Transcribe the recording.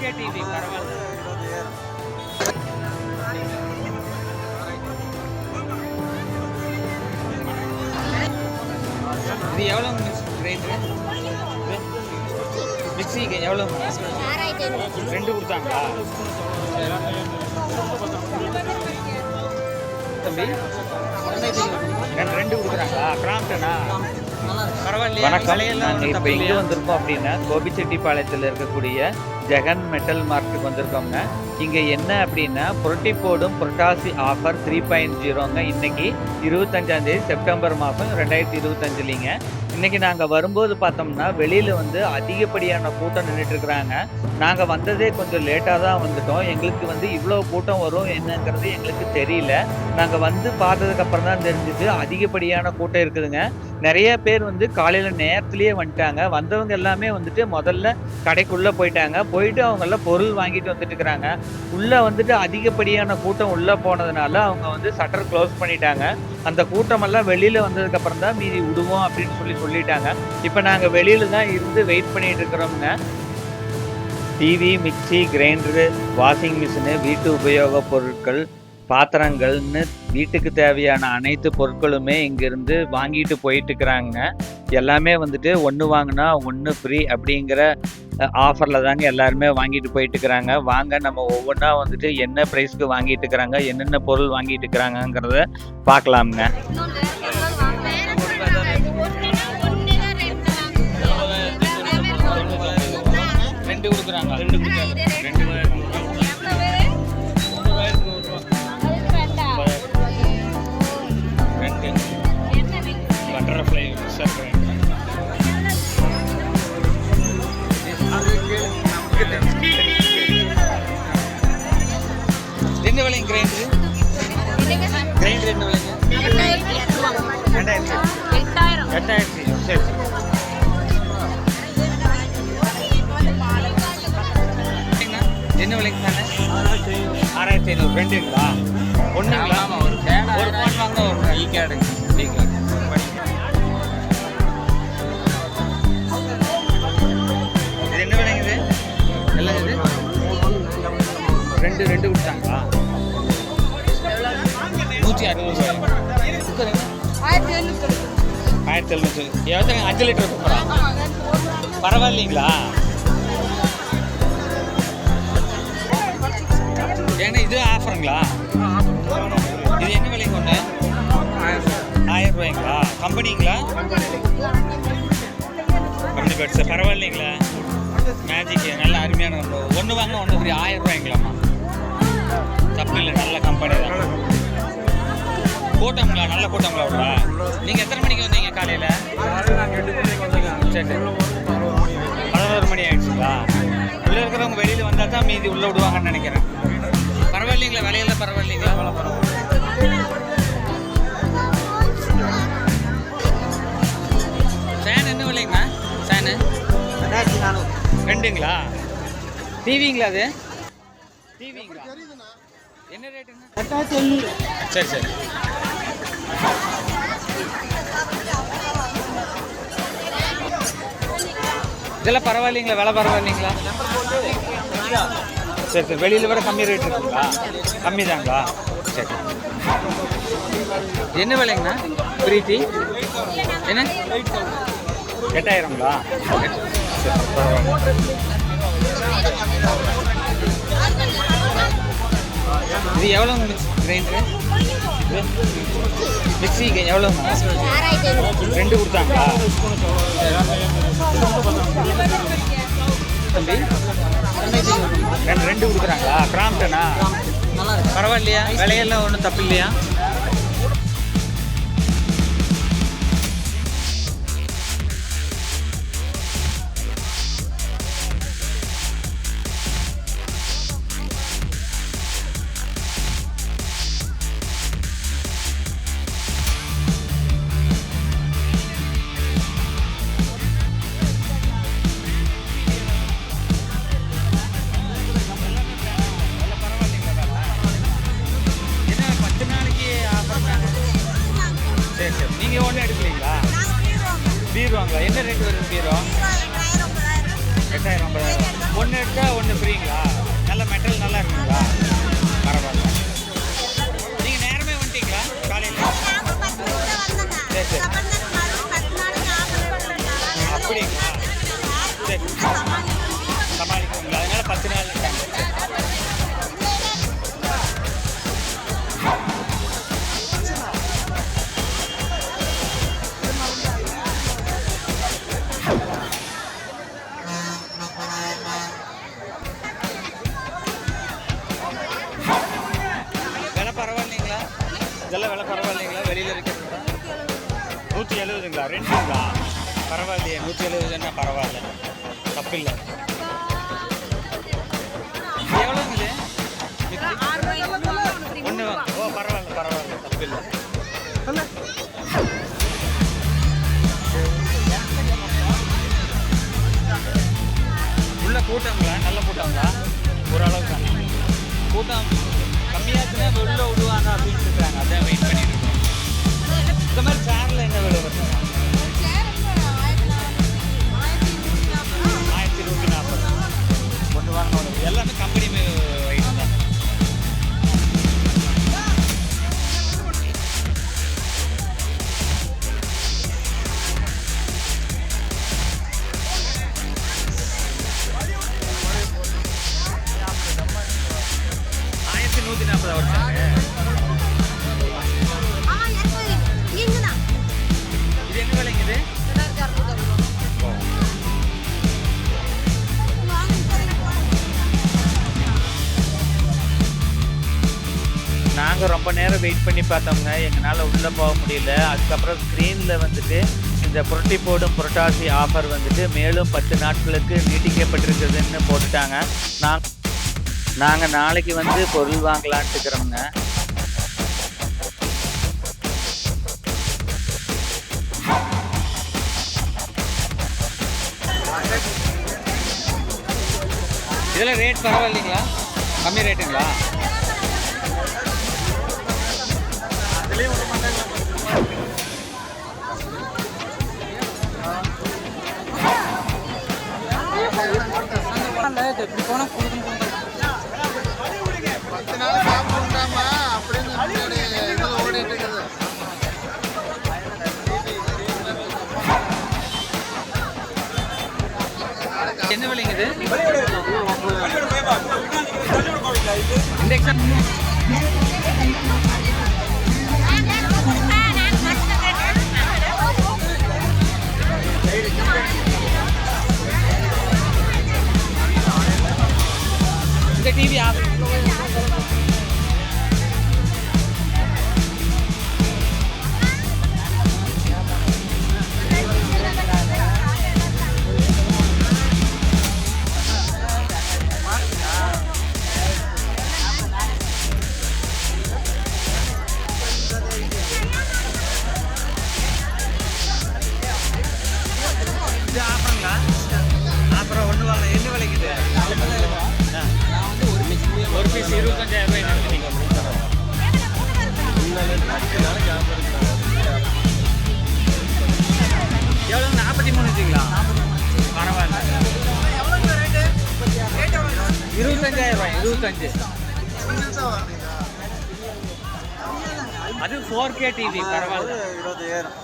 அது four K TV பரவாயில்ல இது எவ்வளோ கிரைண்டர் மிக்சிக்கு எவ்வளோ ரெண்டு கொடுத்தாங்களா? தம்பி ரெண்டு ரெண்டு கொடுக்குறாங்களா? கிராம்டனா? வணக்கம். நாங்கள் இப்போ எங்கே? வந்திருக்கோம் அப்படின்னா கோபிச்செட்டிப்பாளையத்தில் இருக்கக்கூடிய ஜெகன் மெட்டல் மார்க்குக்கு வந்திருக்கோங்க இங்கே என்ன அப்படின்னா புரட்டிப்போடும் புரட்டாசி ஆஃபர் த்ரீ பாயிண்ட் ஜீரோங்க இன்னைக்கு இருபத்தஞ்சாந்தேதி செப்டம்பர் மாதம் ரெண்டாயிரத்தி இருபத்தஞ்சுலிங்க. இன்னைக்கு நாங்கள் வரும்போது பார்த்தோம்னா வெளியில் வந்து அதிகப்படியான கூட்டம் நின்றுட்டு இருக்கிறாங்க. நாங்கள் வந்ததே கொஞ்சம் லேட்டாக தான் வந்துட்டோம். எங்களுக்கு வந்து இவ்வளோ கூட்டம் வரும் என்னங்கிறது எங்களுக்கு தெரியல. நாங்கள் வந்து பார்த்ததுக்கப்புறம் தான் தெரிஞ்சுது அதிகப்படியான கூட்டம் இருக்குதுங்க. நிறைய பேர் வந்து காலையில் நேரத்துலேயே வந்துட்டாங்க. வந்தவங்க எல்லாமே வந்துட்டு முதல்ல கடைக்குள்ளே போயிட்டாங்க. போயிட்டு அவங்க எல்லாம் பொருள் வாங்கிட்டு வந்துட்டு இருக்கிறாங்க. உள்ளே வந்துட்டு அதிகப்படியான கூட்டம் உள்ளே போனதுனால அவங்க வந்து சட்டர் க்ளோஸ் பண்ணிட்டாங்க. அந்த கூட்டமெல்லாம் வெளியில் வந்ததுக்கப்புறம் தான் மீதி விடுவோம் அப்படின்னு சொல்லி சொல்லிட்டாங்க. இப்போ நாங்கள் வெளியில் தான் இருந்து வெயிட் பண்ணிட்டு இருக்கிறோம்ங்க. TV mixie grinder washing machine வீட்டு உபயோகப் பொருட்கள் பாத்திரங்கள்னு வீட்டுக்கு தேவையான அனைத்து பொருட்களுமே இங்கேருந்து வாங்கிட்டு போயிட்டுருக்குறாங்க எல்லாமே வந்துட்டு ஒன்று வாங்கினா ஒன்று ஃப்ரீ அப்படிங்கிற ஆஃபரில் தாங்க எல்லாருமே வாங்கிட்டு போயிட்டு இருக்கிறாங்க. வாங்க நம்ம ஒவ்வொன்றா வந்துட்டு என்ன ப்ரைஸ்க்கு வாங்கிட்டு இருக்கிறாங்க என்னென்ன பொருள் வாங்கிட்டு இருக்கிறாங்கங்கிறத பார்க்கலாமுங்க. கொடுக்குறாங்க. ரெண்டு கொடுக்குறாங்க ரெண்டு ரெண்டு பட்டர்ஃப்ளை மிக்சர் என்ன விலைங்க என்ன விலைங்க ரெண்டாயிரத்தி எட்டாயிரத்தி. சரி சரி. என்ன விலைங்க தானே? ஆறாயிரத்தி ஐநூறு. ரெண்டுங்களா? ஒன்றுங்களா ஒரு ஒரு ஃபோன் வாங்க ஒரு ஈ கார்டு ஈ கார்டு இது என்ன விலைங்க இது? எல்லாம் இது? ரெண்டு ரெண்டு கொடுத்தாங்களா? நூற்றி அறுபது எங்க? ஆயிரத்தி எழுநூற்றி எவ்வளோ அஞ்சு லிட்டர் குக்கரா பரவாயில்லைங்களா? ஆஃபருங்களா இது என்ன விலைங்க ஒன்று ஆயிரம் ரூபாய்ங்களா கம்பெனிங்களா? கம்பெனி பெட்ஸு பரவாயில்லைங்களா. மேஜிக் நல்ல அருமையான ஒன்று ஒன்று வாங்க ஒன்று ஃப்ரீ ஆயிரம் ரூபாய்ங்களாம்மா தப்பு இல்லை நல்ல கம்பெனி தான். கூட்டங்களா நல்ல கூட்டங்களா விடா நீங்கள் எத்தனை மணிக்கு வந்தீங்க காலையில்? சரி. பதினோரு மணி ஆயிடுச்சுங்களா? உள்ளே இருக்கிறவங்க வெளியில் வந்தால் தான் மீதி உள்ளே விடுவாங்கன்னு நினைக்கிறேன். பரவாயில்லைங்களா விலையெல்லாம் பரவாயில்லைங்களா ஃபேன் என்ன விலைங்கண்ணா ஃபேனு ரெண்டுங்களா? டிவிங்களா அது? டிவிங்களா? என்ன ரேட்டுங்க சரி சரி. இதெல்லாம் பரவாயில்லைங்களா? விலை பரவாயில்லைங்களா சரி சரி. வெளியில் விட கம்மி ரேட் இருக்குங்களா? கம்மி தாங்களா? சரி. என்ன விலைங்கண்ணா? பிரீத்தி? என்ன? எட்டாயிரங்களா? சரி, பரவாயில்ல. இது எவ்வளோங்க கிரைண்டரு மிக்சிக்கு எவ்வளோங்க? ரெண்டு கொடுத்தாங்களா? பரவாயில்லையா? விலையெல்லாம் ஒன்றும் தப்பு இல்லையா? நீங்கள் ஒன்று எடுக்கலீங்களா? பீர் வாங்கலாம் என்ன ரேட் வருது பீரும் எட்டாயிரம் ஐம்பதாயிரம் ஒன்று எடுத்தால் ஒன்று ஃப்ரீங்களா நல்ல மெட்டல் நல்லா இருக்குங்களா? பரவாயில்லையே. நூற்றி எழுபதுன்னா பரவாயில்ல. தப்பில்லை. எவ்வளோங்க இது ஒன்று ஓ பரவாயில்ல பரவாயில்ல தப்பில்லை. உள்ள கூட்டங்களா? நல்ல கூட்டங்களா? ஓரளவுக்கு தானே. கூட்டம் கம்மியாச்சுன்னா உள்ள விடுவாங்க அப்படின்னு இருக்காங்க. அதான் வெயிட் பண்ணிட்டு இருக்கோம். இந்த மாதிரி சேர்ல என்ன விலை எல்லாமே கம்பெனி வெயிட் தான். ஆயிரத்தி நூற்றி நாற்பது வருஷம் நாங்கள் ரொம்ப நேரம் வெயிட் பண்ணி பார்த்தோங்க எங்களால் உள்ளே போக முடியல. அதுக்கப்புறம் ஸ்க்ரீனில் வந்துட்டு இந்த புரட்டி போடும் புரட்டாசி ஆஃபர் வந்துட்டு மேலும் பத்து நாட்களுக்கு நீட்டிக்கப்பட்டிருக்குதுன்னு போட்டுட்டாங்க. நான் நாங்கள் நாளைக்கு வந்து பொருள் வாங்கலான்ட்டு இருக்கிறோங்க இதெல்லாம் ரேட் பரவாயில்லைங்களா? கம்மி ரேட்டுங்களா பத்து நாள் சாப்பிடுண்டாமா அப்படின்னு முன்னாடி இதில் ஓடிட்டு இருக்குது. என்ன விலைங்க இது? இண்டெக்ஷன் இந்த டிவி ஆஃப் இது இருபத்தஞ்சாயிரம் ரூபாய் இருபத்தஞ்சு அது ஃபோர் கே டிவி பரவாயில்ல. இருபதாயிரம்